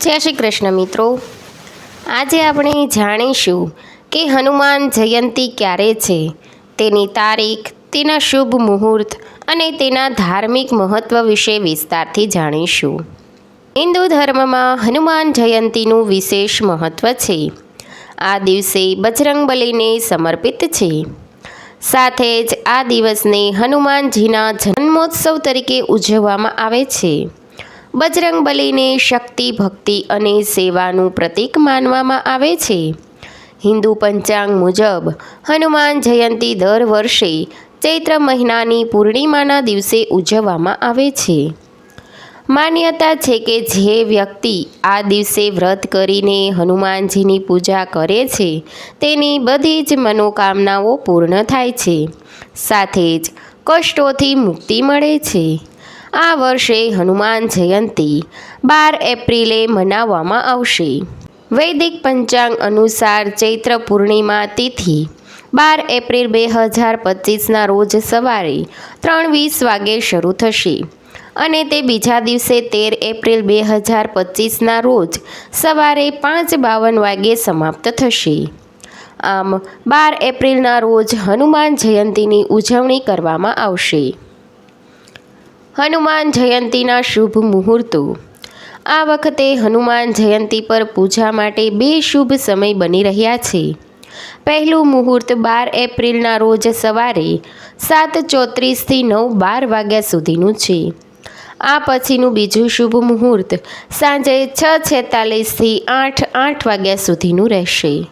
જય શ્રી કૃષ્ણ મિત્રો. આજે આપણે જાણીશું કે હનુમાન જયંતી ક્યારે છે? તેની તારીખ, તેના શુભ મુહૂર્ત અને તેના ધાર્મિક મહત્ત્વ વિશે વિસ્તારથી જાણીશું. હિન્દુ ધર્મમાં હનુમાન જયંતીનું વિશેષ મહત્ત્વ છે. આ દિવસે બજરંગબલીને સમર્પિત છે. સાથે જ આ દિવસને હનુમાનજીના જન્મોત્સવ તરીકે ઉજવવામાં આવે છે. બજરંગબલીને શક્તિ, ભક્તિ અને સેવાનું પ્રતીક માનવામાં આવે છે. હિન્દુ પંચાંગ મુજબ હનુમાન જયંતી દર વર્ષે ચૈત્ર મહિનાની પૂર્ણિમાના દિવસે ઉજવવામાં આવે છે. માન્યતા છે કે જે વ્યક્તિ આ દિવસે વ્રત કરીને હનુમાનજીની પૂજા કરે છે, તેની બધી જ મનોકામનાઓ પૂર્ણ થાય છે. સાથે જ કષ્ટોથી મુક્તિ મળે છે. આ વર્ષે હનુમાન જયંતી બાર એપ્રિલે મનાવવામાં આવશે. વૈદિક પંચાંગ અનુસાર ચૈત્ર પૂર્ણિમા તિથિ બાર એપ્રિલ બે હજાર પચીસના રોજ સવારે ત્રણ વીસ વાગે શરૂ થશે અને તે બીજા દિવસે તેર એપ્રિલ બે હજાર પચીસના રોજ સવારે પાંચ બાવન વાગે સમાપ્ત થશે. આમ બાર એપ્રિલના રોજ હનુમાન જયંતીની ઉજવણી કરવામાં આવશે. હનુમાન જયંતીના શુભ મુહૂર્તો. આ વખતે હનુમાન જયંતી પર પૂજા માટે બે શુભ સમય બની રહ્યા છે. પહેલું મુહૂર્ત બાર એપ્રિલના રોજ સવારે સાત ચોત્રીસથી નવ બાર વાગ્યા સુધીનું છે. આ પછીનું બીજું શુભ મુહૂર્ત સાંજે છ છેતાલીસથી આઠ આઠ વાગ્યા સુધીનું રહેશે.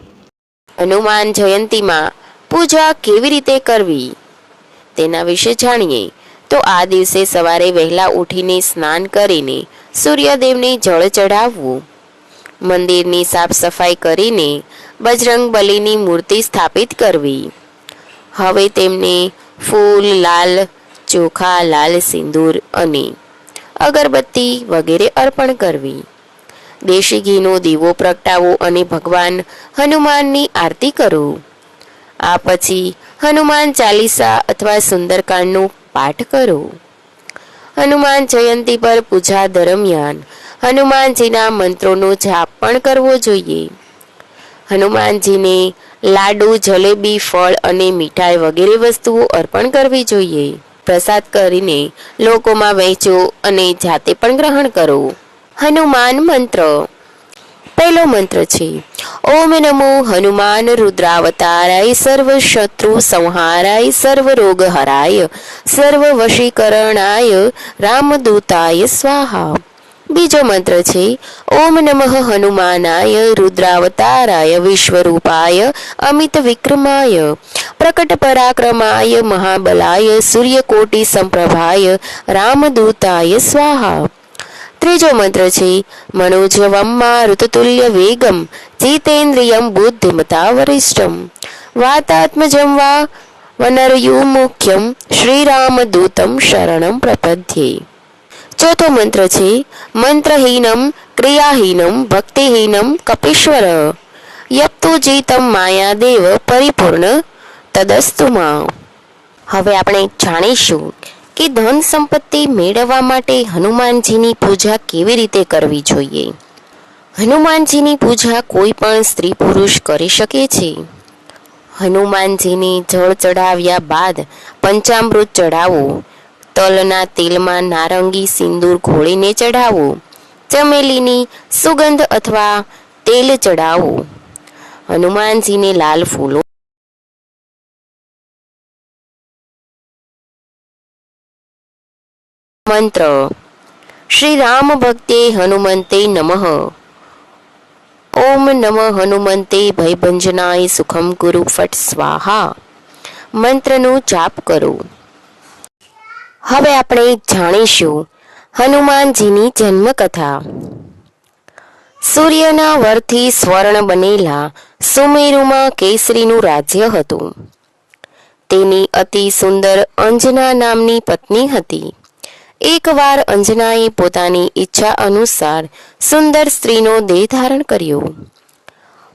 હનુમાન જયંતીમાં પૂજા કેવી રીતે કરવી? તેના વિશે જાણીએ. તો આ દિવસે સવારે વહેલા ઉઠીને સ્નાન કરીને સૂર્યદેવને જળ ચઢાવવું. મંદિરની સાફ સફાઈ કરીને બજરંગ બલીની મૂર્તિ સ્થાપિત કરવી. હવે તેમને ફૂલ, લાલ, ચોખા, લાલ સિંદૂર અને અગરબત્તી વગેરે અર્પણ કરવી. દેશી ઘીનો દીવો પ્રગટાવો અને ભગવાન હનુમાનની આરતી કરો. આ પછી હનુમાન ચાલીસા અથવા સુંદરકાંડનો પાઠ કરો. હનુમાન જયંતી પર પૂજા દરમિયાન હનુમાનજીના મંત્રોનો જાપ પણ કરવો જોઈએ. હનુમાનજીને લાડુ, જલેબી, ફળ અને મીઠાઈ વગેરે વસ્તુઓ અર્પણ કરવી જોઈએ. પ્રસાદ કરીને લોકોમાં વહેંચો અને જાતે પણ ગ્રહણ કરો. હનુમાન મંત્ર પહેલો મંત્ર છે, ઓમ નમો હનુમાન રુદ્રાવતારાય સર્વ શત્રુ સંહારાય સર્વ રોગ હરાય સર્વ વશીકરણાય રામદૂતાય સ્વાહા. બીજો મંત્ર છે, ઓમ નમઃ હનુમાનાય રુદ્રાવતારાય વિશ્વરૂપાય અમિત વિક્રમાય પ્રકટ પરાક્રમાય મહાબલાય સૂર્યકોટી સંપ્રભાય રામદૂતાય સ્વાહા. ત્રીજો મંત્ર છે મનોજવમમાં ઋતુતુલ્ય વેગમ, જીતેન્દ્રિયમ બુદ્ધિમતા વરિષ્ઠમ. વાતાત્મજમ વા વનરયુ મુખ્યમ શ્રીરામદૂતમ શરણમ પ્રપદ્યે. ચોથો મંત્ર છે, મંત્રહીનમ, ક્રિયાહીનમ, ભક્તિહીનમ, કપીશ્વર. યપ્તુ જીતમ માયાદેવ પરિપૂર્ણ તદસ્તુમાં હવે આપણે જાણીશું કે ધન સંપત્તિ મેળવવા માટે હનુમાનજીની પૂજા કેવી રીતે કરવી જોઈએ? હનુમાનજીની પૂજા કોઈ પણ સ્ત્રી પુરુષ કરી શકે છે? હનુમાનજીને જળ ચડાવ્યા બાદ પંચામૃત ચડાવો તલના તેલમાં નારંગી સિંદૂર ઘોળીને ચડાવો ચમેલીની સુગંધ અથવા તેલ ચડાવો હનુમાનજીને લાલ ફૂલો મંત્ર શ્રી રામ ભક્તે હનુમંતે નમઃ ઓમ નમ હનુમંતે ભયભંજનાય સુખમ ગુરુ ફટ સ્વાહા મંત્રનો જાપ કરો હવે આપણે જાણીશું હનુમાનજીની જન્મકથા. સૂર્યના વરથી સ્વર્ણ બનેલા સુમેરુમાં કેસરીનું રાજ્ય હતું. તેની અતિ સુંદર અંજના નામની પત્ની હતી. એકવાર અંજનાએ પોતાની ઈચ્છા અનુસાર સુંદર સ્ત્રીનો દેહ ધારણ કર્યો.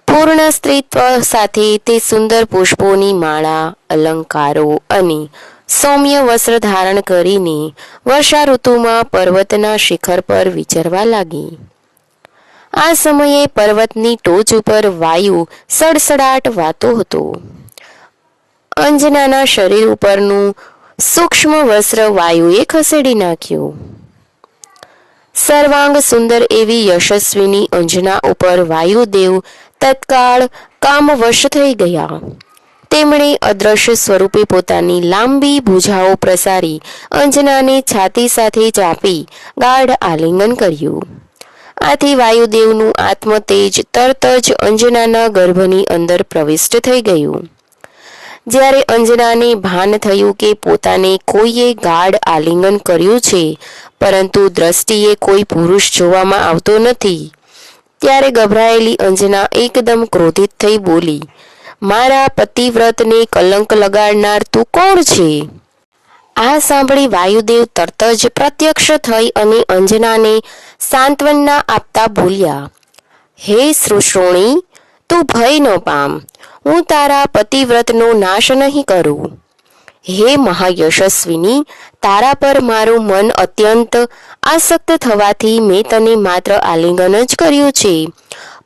પૂર્ણ સ્ત્રીત્વ સાથે તે સુંદર પુષ્પોની માળા, અલંકારો અને સૌમ્ય વસ્ત્ર ધારણ કરીને વર્ષા ઋતુમાં પર્વતના શિખર પર વિચરવા લાગી. આ સમયે પર્વતની ટોચ ઉપર વાયુ સડસડાટ વાતો હતો. અંજનાના શરીર ઉપરનું સૂક્ષ્મ વસ્ત્ર વાયુએ ખસેડી નાખ્યું. સર્વાંગ સુંદર એવી યશસ્વીની અંજના ઉપર વાયુદેવ તત્કાળ કામવશ થઈ ગયા. તેમણે અદ્રશ્ય સ્વરૂપે પોતાની લાંબી ભુજાઓ પ્રસારી, અંજનાને છાતી સાથે ચાપી, ગાઢ આલિંગન કર્યું. આથી વાયુદેવનું આત્મતેજ તરત જ અંજનાના ગર્ભની અંદર પ્રવિષ્ટ થઈ ગયું. જ્યારે અંજનાને ભાન થયું કે પોતાને કોઈએ ગાઢ આલિંગન કર્યું છે, પરંતુ દ્રષ્ટિએ કોઈ પુરુષ જોવામાં આવતો નથી. ત્યારે ગભરાયેલી અંજના એકદમ ક્રોધિત થઈ બોલી, મારા પતિવ્રતને કલંક લગાડનાર તું કોણ છે? આ સાંભળી વાયુદેવ તરત જ પ્રત્યક્ષ થઈ અને અંજનાને સાંત્વના આપતા બોલ્યા, હે શ્રુશ્રોણી તું ભય ન પામ. હું તારા પતિવ્રતનો નાશ નહીં કરું. હે મહાયશસ્વીની, તારા પર મારું મન અત્યંત આસક્ત થવાથી મેં તને માત્ર આલિંગન જ કર્યું છે.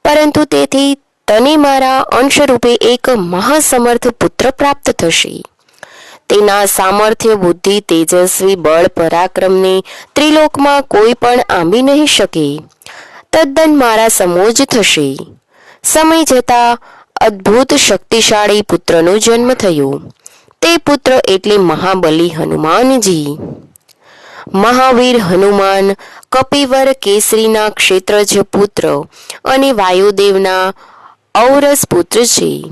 પરંતુ તેથી તને મારા અંશરૂપે એક મહાસમર્થ પુત્ર પ્રાપ્ત થશે. તેના સામર્થ્ય, બુદ્ધિ, તેજસ્વી, બળ, પરાક્રમને ત્રિલોકમાં કોઈ પણ આંબી નહીં શકે. તદ્દન મારા સમોજ થશે. સમય જતાં અદ્ભુત શક્તિશાળી પુત્રનો જન્મ થયો. તે પુત્ર એટલે મહાબલી હનુમાનજી. મહાવીર હનુમાન, કપિવર કેસરીના ક્ષેત્રજ પુત્ર અને વાયુદેવના ઔરસ પુત્ર છે.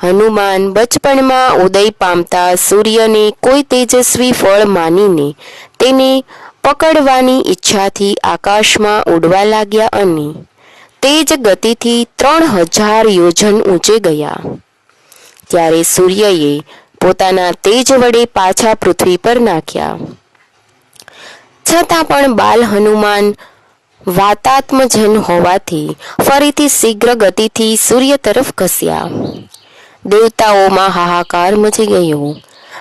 હનુમાન બચપણમાં ઉદય પામતા સૂર્યને કોઈ તેજસ્વી ફળ માનીને તેને પકડવાની ઈચ્છાથી આકાશમાં ઉડવા લાગ્યા અને તેજ ગતિથી ત્રણ હજાર યોજન ઊંચે ગયા. ત્યારે સૂર્યએ પોતાના તેજ વડે પાછા પૃથ્વી પર નાખ્યા. છતાં પણ બાલ હનુમાન વાતાત્મજન હોવાથી ફરીથી શીઘ્ર ગતિથી સૂર્ય તરફ ઘસ્યા દેવતાઓમાં હાહાકાર મચી ગયો.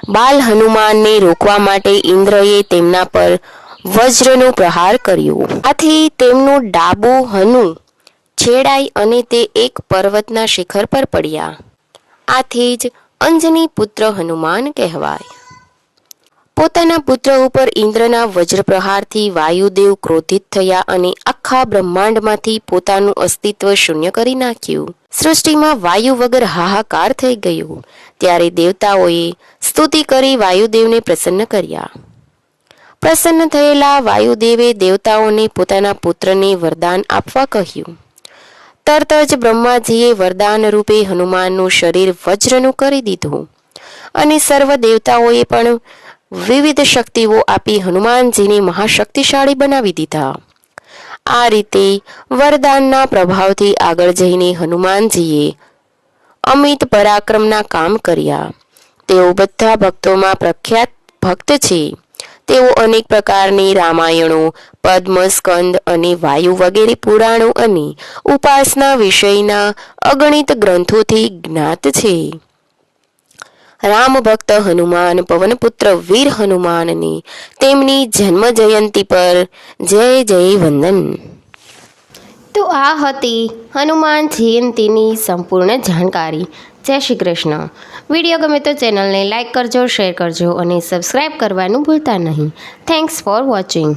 બાલ હનુમાનને રોકવા માટે ઇન્દ્રએ તેમના પર વજ્રનો પ્રહાર કર્યો. આથી તેમનું ડાબું હનુ છેડાઈ અને તે એક પર્વતના શિખર પર પડ્યા. આથી જ અંજની પુત્ર હનુમાન કહેવાય. પોતાના પુત્ર ઉપર ઇન્દ્રના વજ્રપ્રહારથી વાયુદેવ ક્રોધિત થયા અને આખા બ્રહ્માંડમાંથી પોતાનું અસ્તિત્વ શૂન્ય કરી નાખ્યું. સૃષ્ટિમાં વાયુ વગર હાહાકાર થઈ ગયું. ત્યારે દેવતાઓએ સ્તુતિ કરી વાયુદેવને પ્રસન્ન કર્યા. પ્રસન્ન થયેલા વાયુદેવે દેવતાઓને પોતાના પુત્રને વરદાન આપવા કહ્યું. તરત જ બ્રહ્માજીએ વરદાન રૂપે હનુમાનનું શરીર વજ્રનું કરી દીધું. અને સર્વ દેવતાઓએ પણ વિવિધ શક્તિઓ આપી હનુમાનજીને મહાશક્તિશાળી બનાવી દીધા. આ રીતે વરદાનના પ્રભાવથી આગળ જઈને હનુમાનજીએ અમિત પરાક્રમના કામ કર્યા. તેઓ બધા ભક્તોમાં પ્રખ્યાત ભક્ત છે. તેઓ અનેક પ્રકારની રામાયણો, પદ્મસ્કંદ અને વાયુ વગેરે પુરાણો અને ઉપાસના વિષયના અગણિત ગ્રંથોથી જ્ઞાત છે. રામ ભક્ત હનુમાન, પવનપુત્ર વીર હનુમાનને તેમની જન્મ જયંતિ પર જય જય વંદન. તો આ હતી હનુમાન જયંતિની સંપૂર્ણ જાણકારી. જય શ્રી કૃષ્ણ. વીડિયો ગમે તો ચેનલને લાઇક કરજો, શેર કરજો અને સબસ્ક્રાઈબ કરવાનું ભૂલતા નહીં. Thanks for watching